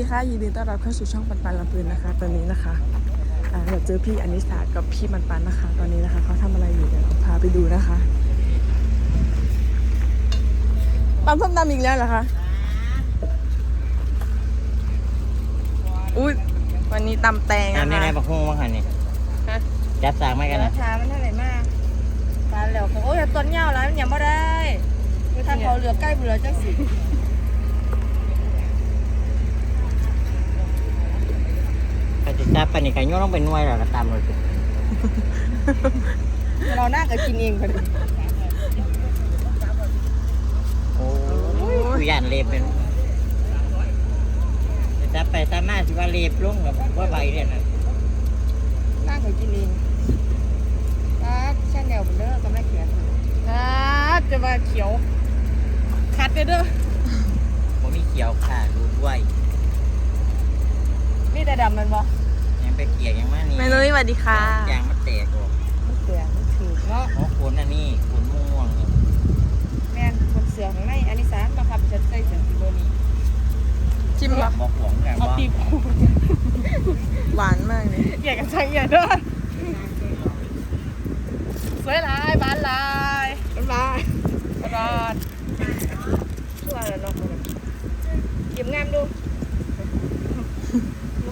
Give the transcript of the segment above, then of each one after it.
ดีค่ะยินดีต้อนรับเข้าสู่ช่องปันปันลำพูนนะคะ ตอนนี้นะคะอ่าเราเจอพี่อนิสากับพี่ปันปันนะคะ ตอนนี้นะคะเขาทำอะไรอยู่เดี๋ยวเราพาไปดูนะคะตำส้มตำอีกแล้วเหรอคะอุ้ยวันนี้ตำแตงงานนะในคะในบักฮุ้งบ้างหันนี่ฮะจับสากไม่กันนะราคามันเท่าไหร่มากปลาเหลวเขาโอ้ยต้นเหย้าแล้วมันยังไม่ได้คือท่านเขาเหลือใกล้เหลือจังสิ กติ จับไปนี่กันโยนลงไปหน่วยแล้วก็ตามเลยสิเราน่าจะกินเองพอดีโอ้ยกูย่านเล็บเป็นจับไปตามมาสิว่าเล็บลงกับว่าใบเนี่ยนะน่าจะกินเองปลาชาแนลเบลเลอร์กำลังเขียนนะจะมาเขียว คัดเด้อเด้อผมมีเขียวขาดูด้วยนี่แต่ดำมันบ่ ยังไปเกี่ยยังมานี่แม่นุ้ยสวัสดีค่ะ ยางมันแตกออกมันเสือมันถือเนาะโอ้คุณอันนี้คุณม่วงนี่แม่นมันเสือของในอันนี้สารมาครับฉันใส่เสือสีโบนีจิ้มบปะอกหวงกันเอาว่าตีบหวานมากเลยอย่ากันช่างอย่าเด้อสวยหลายบานหลายบานหลายบานชั่วแล้วเนาะเก็บงามดู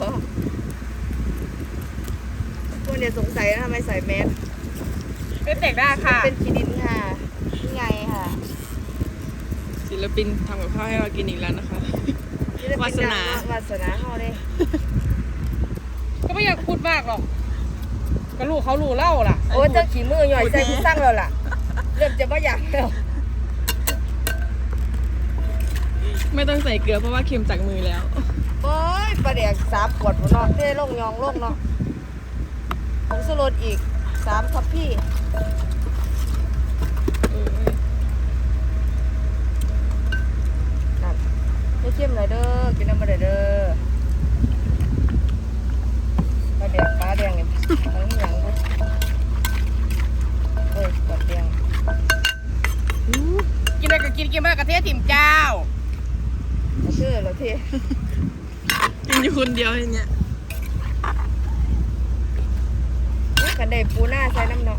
ว้าว พวกเนี่ยสงสัยนะทำไมใส่แมสเป็นเด็กได้ค่ะ เป็นคีดินค่ะนี่ไงค่ะ ศิลปินทำกับข้าวให้เรากินอีกแล้วนะคะนี่จะเป็วาสนาดววาสนาเขาเลยก็ไม่อยากพูดมากหรอกก็ลูกเขารู้เล่าล่ะ โอ้ยเจ้าขี่มือหย่อยใส่ที่สร้างเราล่ะ เริ่มจะไม่อยากแล้วไม่ต้องใส่เกลือเพราะว่าเค็มจากมือแล้ว โอ้ยปลาแดกสามขวดหมดเนาะเท่ลงยองลงเนาะผง สลดอีกสามทัพพี่เออนั่นให้เข้มหน่อยเด้อ กินน้ำมาเด้อเด้อปลาแดกปลาแดงเนี่ยทั้งหยังบุเอ้ยปลาแดงกินอะไรก็กินกินไม่ได้กระเทศถิ่มเจ้าเอาชื่อเหราเท่กินอยู่คนเดียวอย่างเนี้ย กัน ได้ปูนาใส่น้ำเนาะ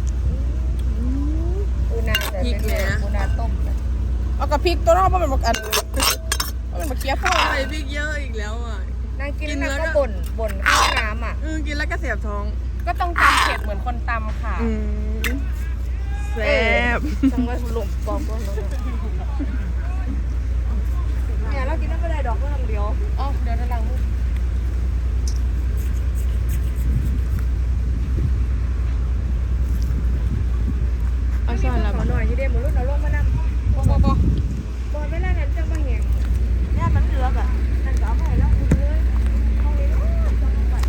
ปูนาใส่เป็นปูนาต้มนะเอากระพริกตัวน้องมาเป็นบักอันมาเป็นบักเคี้ยวพ่อใส่พริกเยอะอีกแล้วอะ นางกินกินนางแล้วก็ก็บ่นบ่นข้าวน้ำอะเออกินแล้วก็เสียบท้องก็ต้องตำเผ็ดเหมือนคนตำค่ะอืมแซ่บจังไว้หลุมปอกก็ลงเนี่ยเรากินน้ำไม่ได้ดอกก็ทำเดียวอ๋อเดี๋ยวด้านหลังมือ เอาช้อนแล้ว ขอ หน่อยที่เดียวหมูรุ่นเอาลงมานำบอบอบอบอลไม่ล่านั้นจังมาเหี่ยงเนี่ยมันเหลือกอะนั่นก็เอาไปแล้วคุณเลยห้องนี้เนาะจังมา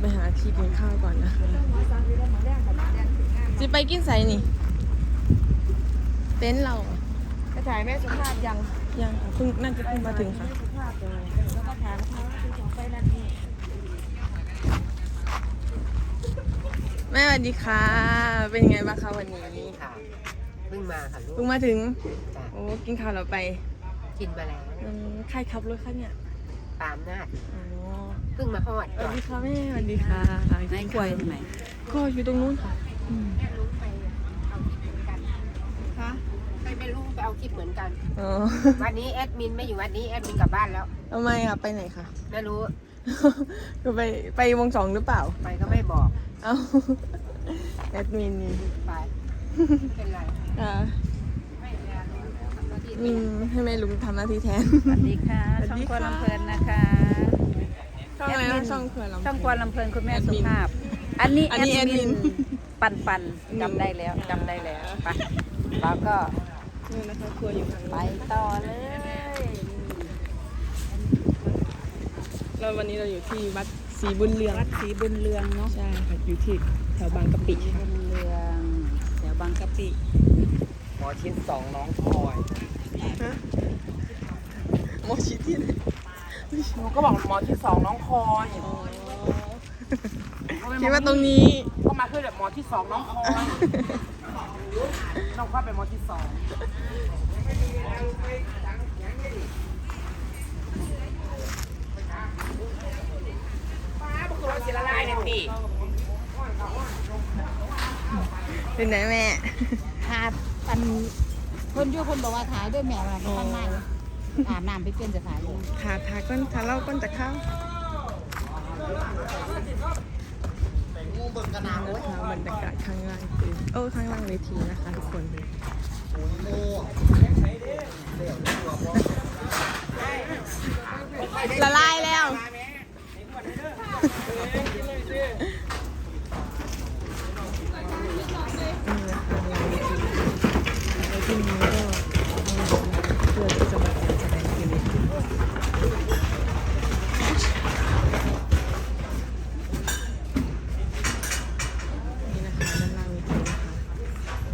ไปหาที่กินข้าวก่อนนะคะสั่งที่เราหมาแดงกับหมาแดงถึงงานจะไปกินไสนี่ เต็นท์เรา ถ่ายแม่สุภาพยังยังค่ะเพิ่งน่าจะเพิ่งมาถึงค่ะ สุภาพเลยแล้วก็ถามเขาว่าคุณสองไปนั่นนี่แม่สวัสดีค่ะ เป็นยังไงบ้างคะวันนี้ค่ะเพิ่งมาค่ะลูกเพิ่งมาถึง จ้ะโอ้กินข้าวเราไปกินมาแล้วอืมใครขับรถคะเนี่ยปามนาดอ๋อเพิ่งมาฮอดสวัก่สอนดีค่ะแม่สวัสดีค่ะไม่กลัวใช่ไหมก็อยู่ตรงนู้นค่ะอืมคะ ไปไม่รู้ไปเอาคลิปเหมือนกัน อ๋อวันนี้แอดมินไม่อยู่วันนี้แอดมินกลับบ้านแล้ว ทำไมอะไปไหนคะไม่รู้ก็ไปไปวงสองหรือเปล่า ไปก็ไม่บอกเอ้าแอดมินนี่ไปไม่เป็นไรอ่าไม่เป็นไรทำหน้าที่อืมให้แม่ลุงทำหน้าที่แทน สวัสดีค่ะ สวัสช่องดีครัวค่ะ ลำเพลินนะคะ ช่องอะไรนะช่องเขื่อนลำ ช่องครัวลำเพลินคุณแม่แอดสุมินภาพ อันนี้อันนี้แอดมินแอดมินปันปันอืม จำได้แล้วจำได้แล้วไปแล้วก็ นี่นะคะครัวอยู่ทางไปนี้ต่อเลยเราวันนี้เราอยู่ที่วัดศรีบุญเรือง วัดศรีบุญเรืองเนาะใช่ค่ะ อยู่ที่แถวบางกะปิศรีบุญเรืองแถวบางกะปิหมอชิ้นสองน้องพลอยโมชิที่ไหนหนูก็บอกหมอที่สองน้องคอยอ๋อ คิดว่าตรงนี้ ก็มาคือแบบหมอที่สองน้องคอยน้องคอยเป็นหมอที่สองเป็นไหนแม่หาดอันคนอยู่คนบอกว่าขายด้วยแม่ว่าข้างในอาบน้ำไปเปลี่ยนจะขายอยู่ทาทาก้นทาเล่าก้นจะเข้า นะคะบรรยากาศข้างล่างคือโอ้ข้างล่างเวทีนะคะทุกคนละลายแล้ว นี่นะคะงานเวทีแล้วที่นี้ก็เพื่อที่จะมาการแสดงคืนนี้นี่นะคะด้านล่างเวทีนะคะ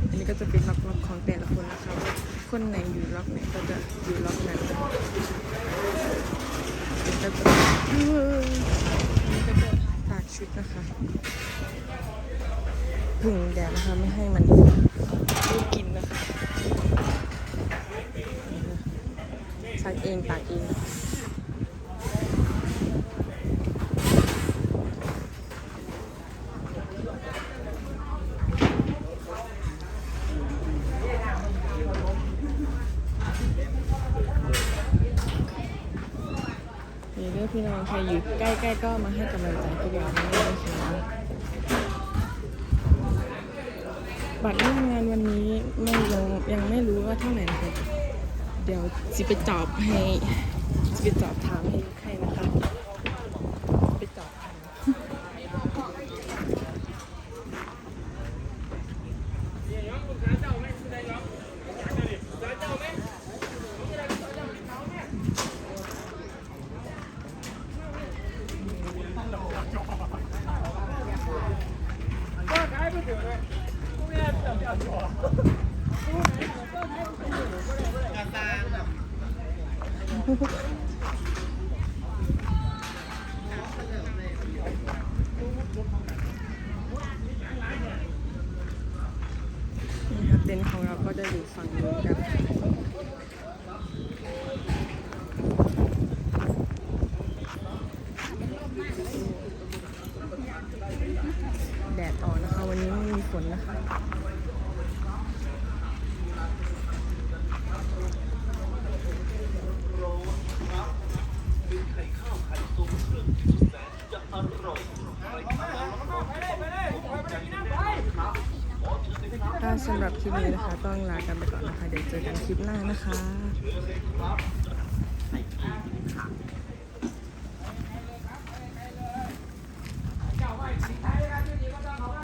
อันนี้ก็จะเป็นล็อกๆของแต่ละคนนะคะว่า คนไหนอยู่ล็อกไหนก็จะอยู่ล็อกนั้นอันนี้ก็จะอันนี้ก็จะตากชุดนะคะผึ่งแดดนะคะไม่ให้มันลูกกินนะคะซักเองตากเองนะคะนี่เรื่องพี่น้องใครอยู่ใกล้ๆก็มาให้กำลังใจพวกเราด้วยนะคะบัตรร่วมงานวันนี้ไม่ลงยังไม่รู้ว่าเท่าไหร่นะคะเดี๋ยวจิไปจอบให้จิไปจอบถามให้ใครนะคะไปจอบถามนี่ครับ เต็นท์ของเราก็จะอยู่ฝั่งนู้กันแดดอ่อนนะคะ วันนี้ไม่มีฝนนะคะ สำหรับคลิปนี้นะคะ ต้องลากันไปก่อนนะคะ เดี๋ยวเจอกันคลิปหน้านะคะ